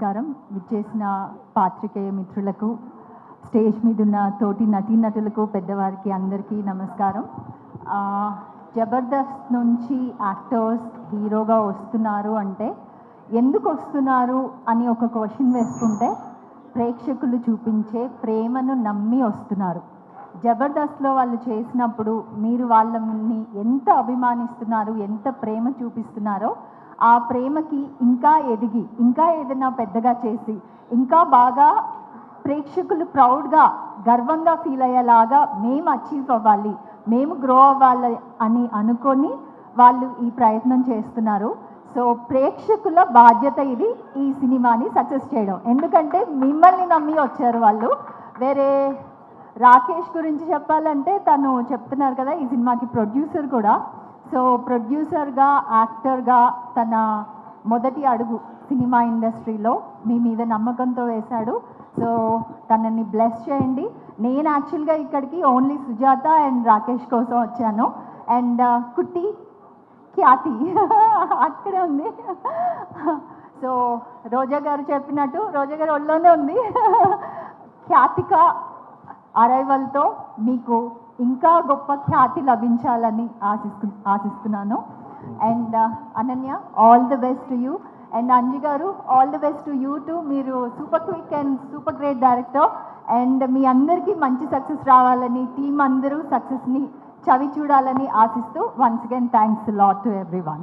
నమస్కారం. విచ్చేసిన పాత్రికేయ మిత్రులకు స్టేజ్ మీద ఉన్న తోటి నటీనటులకు పెద్దవారికి అందరికీ నమస్కారం. జబర్దస్త్ నుంచి యాక్టర్స్ హీరోగా వస్తున్నారు అంటే ఎందుకు వస్తున్నారు అని ఒక క్వశ్చన్ వేసుకుంటే ప్రేక్షకులు చూపించే ప్రేమను నమ్మి వస్తున్నారు. జబర్దస్త్లో వాళ్ళు చేసినప్పుడు మీరు వాళ్ళని ఎంత అభిమానిస్తున్నారు ఎంత ప్రేమ చూపిస్తున్నారో ఆ ప్రేమకి ఇంకా ఎదిగి ఇంకా ఏదైనా పెద్దగా చేసి ఇంకా బాగా ప్రేక్షకులు ప్రౌడ్గా గర్వంగా ఫీల్ అయ్యేలాగా మేము అచీవ్ అవ్వాలి మేము గ్రో అవ్వాలి అని అనుకొని వాళ్ళు ఈ ప్రయత్నం చేస్తున్నారు. సో ప్రేక్షకుల బాధ్యత ఇది ఈ సినిమాని సక్సెస్ చేయడం. ఎందుకంటే మిమ్మల్ని నమ్మి వచ్చారు వాళ్ళు. వేరే రాకేష్ గురించి చెప్పాలంటే తను చెప్తున్నారు కదా ఈ సినిమాకి ప్రొడ్యూసర్ కూడా. సో ప్రొడ్యూసర్గా యాక్టర్గా తన మొదటి అడుగు సినిమా ఇండస్ట్రీలో మీ మీద నమ్మకంతో వేశాడు. సో తనని బ్లెస్ చేయండి. నేను యాక్చువల్గా ఇక్కడికి ఓన్లీ సుజాత అండ్ రాకేష్ కోసం వచ్చాను. అండ్ uh, కుట్టి ఖ్యాతి అక్కడే ఉంది. సో రోజా గారు చెప్పినట్టు రోజా గారు ఒళ్ళోనే ఉంది. ఖ్యాతిక అరైవల్తో మీకు ఇంకా గొప్ప ఖ్యాతి లభించాలని ఆశిస్తు ఆశిస్తున్నాను. And Ananya all the best to you and Anji గారు all the best to you to మీరు super quick and super great director and మీ అందరికీ మంచి సక్సెస్ రావాలని టీం అందరూ సక్సెస్ని చవి చూడాలని ఆశిస్తూ once again thanks lot to everyone